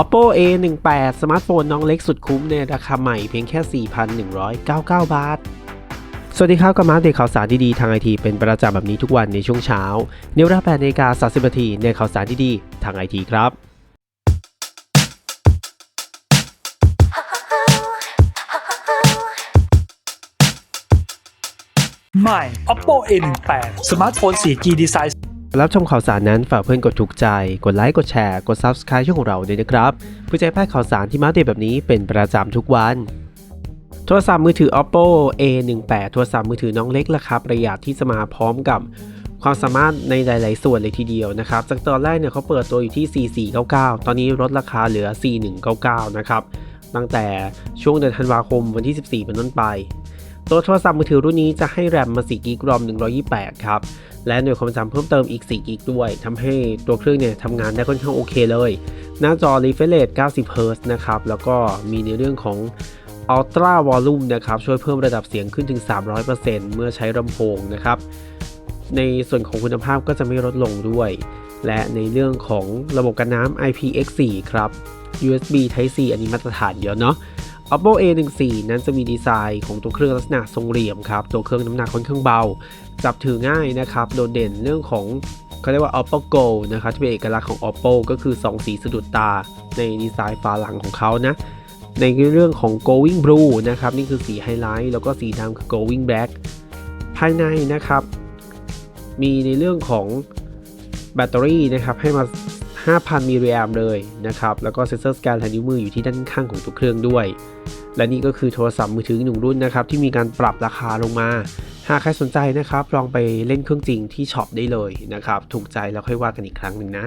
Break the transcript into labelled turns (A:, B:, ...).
A: Oppo A18 สมาร์ทโฟนน้องเล็กสุดคุ้มในราคาใหม่เพียงแค่ 4,199 บาท สวัสดีครับกับมาเดตข่าวสารดีๆทางไอทีเป็นประจำแบบนี้ทุกวันในช่วงเช้าในวลา8นาฬิกา30นาทีในข่าวสารดีๆทางไอทีครับ
B: ใหม่ Oppo A18 สมาร์ทโฟน 4G ดีไซน์
A: รับชมข่าวสารนั้นฝากเพื่อนกดถูกใจ กดไลค์ กดแชร์ กด Subscribe ช่องของเราด้วยนะครับเพื่อจะให้พลาดข่าวสารที่มาเดตแบบนี้เป็นประจำทุกวัน โทรศัพท์มือถือ Oppo A18 โทรศัพท์มือถือน้องเล็กราคาประหยัดที่จะมาพร้อมกับความสามารถในหลาย ๆ ส่วนเลยทีเดียวนะครับ จากตอนแรกเนี่ยเขาเปิดตัวอยู่ที่ 4499 ตอนนี้ลดราคาเหลือ 4199 นะครับ ตั้งแต่ช่วงเดือนธันวาคมวันที่ 14 เป็นต้นไป ตัวโทรศัพท์มือถือรุ่นนี้จะให้แรมมา4กิกรอม128 ครับ และหน่วยความจำเพิ่มเติมอีก4กิกด้วยทำให้ตัวเครื่องเนี่ยทำงานได้ค่อนข้างโอเคเลย หน้าจอ refresh rate 90 Hz นะครับ แล้วก็มีในเรื่องของ Ultra Volume นะครับ ช่วยเพิ่มระดับเสียงขึ้นถึง 300%เมื่อใช้ลำโพงนะครับ ในส่วนของคุณภาพก็จะไม่ลดลงด้วย และในเรื่องของระบบกันน้ำ IPX4 ครับ USB Type C อันนี้มาตรฐานเยอะเนาะ Oppo A14 นั้นจะมีดีไซน์ของตัวเครื่องลักษณะทรงเหลี่ยมครับ ตัวเครื่องน้ำหนักค่อนข้างเบา จับถือง่ายนะครับ โดดเด่นเรื่องของเขาเรียกว่า Oppo Go นะครับที่เป็นเอกลักษณ์ของ Oppo ก็คือ 2 สีสะดุดตาในดีไซน์ฝาหลังของเขานะ ในเรื่องของ Going Blue นะครับ นี่คือสีไฮไลท์ แล้วก็สีดำคือ Going Black ภายในนะครับ มีในเรื่องของแบตเตอรี่นะครับให้มา 5,000 มิลลิแอมเลยนะครับ แล้วก็เซ็นเซอร์สแกนลายนิ้วมืออยู่ที่ด้านข้างของตัวเครื่องด้วย และนี่ก็คือโทรศัพท์มือถือหนึ่งรุ่นนะครับที่มีการปรับราคาลงมา หากใครสนใจนะครับ ลองไปเล่นเครื่องจริงที่ช็อปได้เลยนะครับ ถูกใจแล้วค่อยว่ากันอีกครั้งหนึ่งนะ